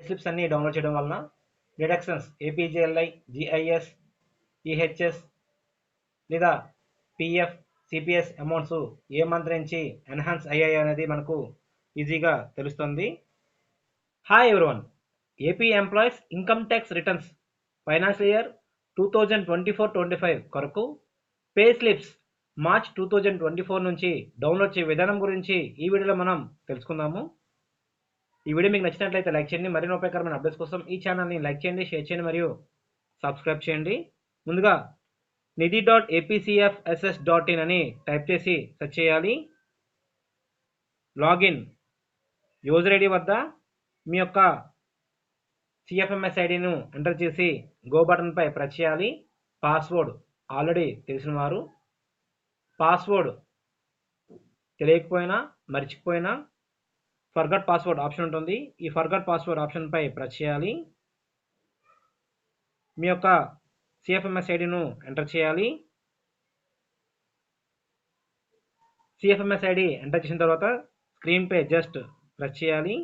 Slips అన్ని download చేయడం వలన డిడక్షన్స్ ఏపీజేఎల్ఐ జిఐఎస్ ఈహెచ్ఎస్ లేదా PF CPS amounts a month నుంచి ఎన్హాన్స్ అయ్యాయి అనేది మనకు ఈజీగా తెలుస్తుంది. Hi everyone AP employees income tax returns financial year two thousand twenty four twenty five కొరకు pay slips March two thousand twenty four నుంచి download చేయ విధానం గురించి ఈ వీడియోలో మనం తెలుసుకుందాము. ఈ వీడియో మీకు నచ్చినట్లయితే లైక్ చేయండి మరిన్ని ఉపయోగకరమైన అప్డేట్స్ కోసం ఈ ఛానల్ని లైక్ చేయండి షేర్ చేయండి మరియు సబ్స్క్రైబ్ చేయండి. ముందుగా Nidhi dot APCFSS dot in అని టైప్ చేసి సెర్చ్ చేయాలి. లాగిన్ యూజర్ ఐడి వద్ద మీ యొక్క సిఎఫ్ఎంఎస్ ఐడిను ఎంటర్ చేసి గో బటన్పై ప్రెస్ చేయాలి. పాస్వర్డ్ ఆల్రెడీ తెలిసిన వారు. పాస్వర్డ్ తెలియకపోయినా మర్చిపోయినా ఫర్గట్ పాస్వర్డ్ ఆప్షన్ ఉంటుంది. ఈ ఫర్గట్ పాస్వర్డ్ ఆప్షన్పై ప్రెస్ చేయాలి. మీ యొక్క సిఎఫ్ఎంఎస్ ఐడిను ఎంటర్ చేయాలి. సిఎఫ్ఎంఎస్ ఐడి ఎంటర్ చేసిన తర్వాత స్క్రీన్పై జస్ట్ ప్రెస్ చేయాలి.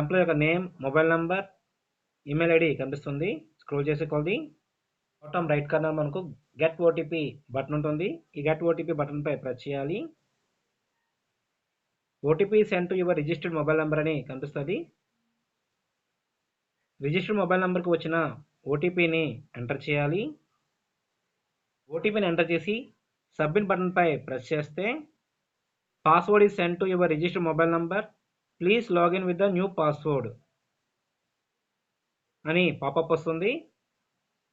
ఎంప్లాయ్ యొక్క name mobile number email ID కనిపిస్తుంది. స్క్రోల్ చేసే కొద్ది బాటమ్ రైట్ కార్నర్ మనకు గెట్ ఓటీపీ బటన్ ఉంటుంది. ఈ గెట్ ఓటీపీ బటన్పై ప్రెస్ చేయాలి. OTP send to your registered mobile number అని కనిపిస్తుంది. రిజిస్టర్డ్ మొబైల్ నెంబర్కి వచ్చిన ఓటీపీని ఎంటర్ చేయాలి. ఓటీపీని ఎంటర్ చేసి సబ్మిట్ బటన్పై ప్రెస్ చేస్తే password is send to your registered mobile number please login with the new password అని పాపప్ వస్తుంది.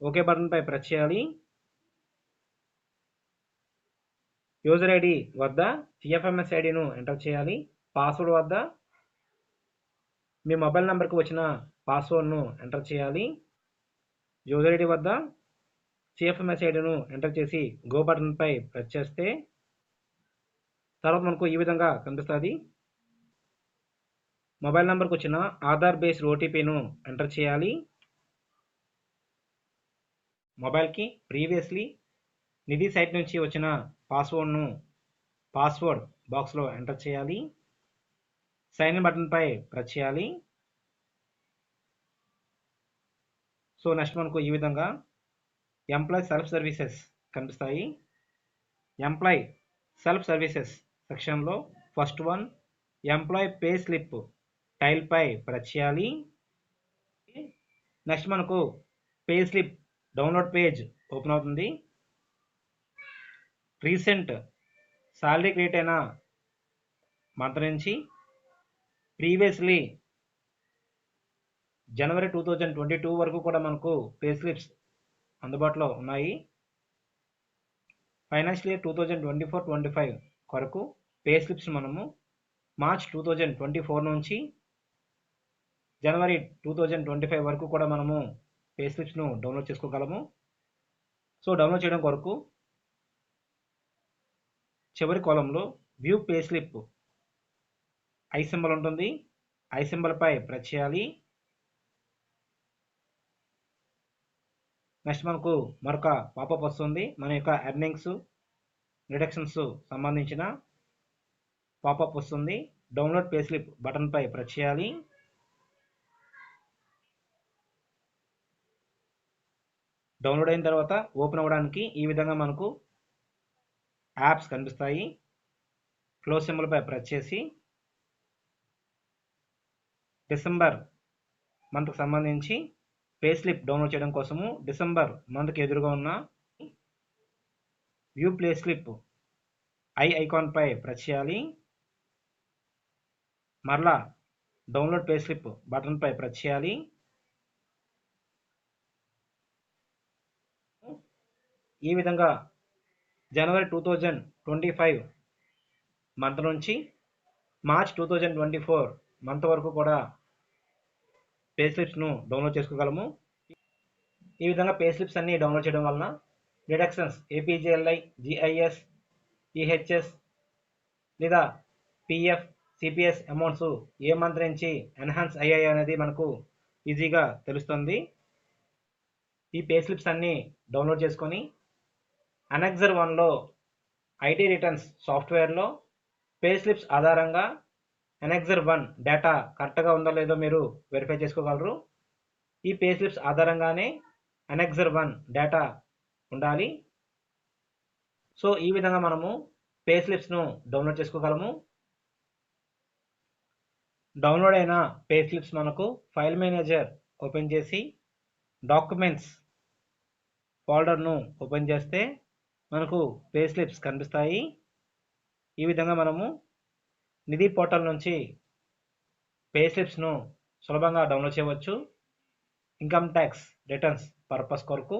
ఓకే బటన్పై ప్రెస్ చేయాలి. యూజర్ ఐడి వద్ద సిఎఫ్ఎంఎస్ ఐడిను ఎంటర్ చేయాలి. పాస్వర్డ్ వద్ద మీ మొబైల్ నెంబర్కి వచ్చిన పాస్వర్డ్ను ఎంటర్ చేయాలి. యూజర్ ఐడి వద్ద సిఎఫ్ఎంఎస్ ఐడిను ఎంటర్ చేసి గో బటన్పై ప్రెస్ చేస్తే తర్వాత మనకు ఈ విధంగా కనిపిస్తుంది. మొబైల్ నెంబర్కి వచ్చిన ఆధార్ బేస్డ్ ఓటీపీను ఎంటర్ చేయాలి. మొబైల్కి ప్రీవియస్లీ నిధి సైట్ నుంచి వచ్చిన పాస్వర్డ్ను పాస్వర్డ్ బాక్స్లో ఎంటర్ చేయాలి. సైన్ ఇన్ బటన్పై ప్రెస్ చేయాలి. సో నెక్స్ట్ మనకు ఈ విధంగా ఎంప్లాయ్ సెల్ఫ్ సర్వీసెస్ కనిపిస్తాయి. ఎంప్లాయ్ సెల్ఫ్ సర్వీసెస్ సెక్షన్లో first one employee pay slip టైల్పై press చేయాలి. నెక్స్ట్ మనకు pay slip download page open అవుతుంది. రీసెంట్ శాలరీ క్రియేట్ అయిన మంత్ నుంచి previously January two thousand twenty two వరకు కూడా మనకు పే స్లిప్స్ అందుబాటులో ఉన్నాయి. Financial year two thousand twenty four twenty five కొరకు పే స్లిప్స్ మనము March two thousand twenty four నుంచి జనవరి టూ థౌజండ్ ట్వంటీ ఫైవ్ వరకు కూడా మనము పే స్లిప్స్ను డౌన్లోడ్ చేసుకోగలము. సో డౌన్లోడ్ చేయడం కొరకు చివరి కాలంలో view pay slip I symbol ఉంటుంది. ఐ సింబల్పై ప్రెస్ చేయాలి. నెక్స్ట్ మనకు మరొక పాపప్ వస్తుంది. మన యొక్క ఎర్నింగ్స్ రిడక్షన్స్ సంబంధించిన పాపప్ వస్తుంది. డౌన్లోడ్ పే స్లిప్ బటన్పై ప్రెస్ చేయాలి. డౌన్లోడ్ అయిన తర్వాత ఓపెన్ అవ్వడానికి ఈ విధంగా మనకు యాప్స్ కనిపిస్తాయి. క్లోజ్ సింబల్పై ప్రెస్ చేసి డిసెంబర్ మంత్కి సంబంధించి పే స్లిప్ డౌన్లోడ్ చేయడం కోసము డిసెంబర్ మంత్కి ఎదురుగా ఉన్న వ్యూ ప్లే స్లిప్ ఐ ఐకాన్పై ప్రెస్ చేయాలి. మరలా డౌన్లోడ్ పే స్లిప్ బటన్పై ప్రెస్ చేయాలి. ఈ విధంగా January two thousand twenty five month నుంచి March two thousand twenty four month వరకు కూడా పే స్లిప్స్ను డౌన్లోడ్ చేసుకోగలము. ఈ విధంగా పే స్లిప్స్ అన్నీ డౌన్లోడ్ చేయడం వలన డిడక్షన్స్ ఏపీజేఎల్ఐ జిఐఎస్ ఈహెచ్ఎస్ లేదా పిఎఫ్ సిపిఎస్ అమౌంట్స్ ఏ మంత్ నుంచి ఎన్హాన్స్ అయ్యాయి అనేది మనకు ఈజీగా తెలుస్తుంది. ఈ పే స్లిప్స్ అన్నీ డౌన్లోడ్ చేసుకొని అనెక్సర్ వన్లో ఐటీ రిటర్న్స్ సాఫ్ట్వేర్లో పే స్లిప్స్ ఆధారంగా ఎనెక్సర్ వన్ డేటా కరెక్ట్గా ఉందో లేదో మీరు వెరిఫై చేసుకోగలరు. ఈ పే స్లిప్స్ ఆధారంగానే ఎనెక్జర్ వన్ డేటా ఉండాలి. సో ఈ విధంగా మనము పే స్లిప్స్ను డౌన్లోడ్ చేసుకోగలము. డౌన్లోడ్ అయిన పే స్లిప్స్ మనకు ఫైల్ మేనేజర్ ఓపెన్ చేసి డాక్యుమెంట్స్ ఫోల్డర్ను ఓపెన్ చేస్తే మనకు పే స్లిప్స్ కనిపిస్తాయి. ఈ విధంగా మనము నిధి పోర్టల్ నుంచి పే స్లిప్స్ను సులభంగా డౌన్లోడ్ చేయవచ్చు. ఇన్కమ్ ట్యాక్స్ రిటర్న్స్ పర్పస్ కొరకు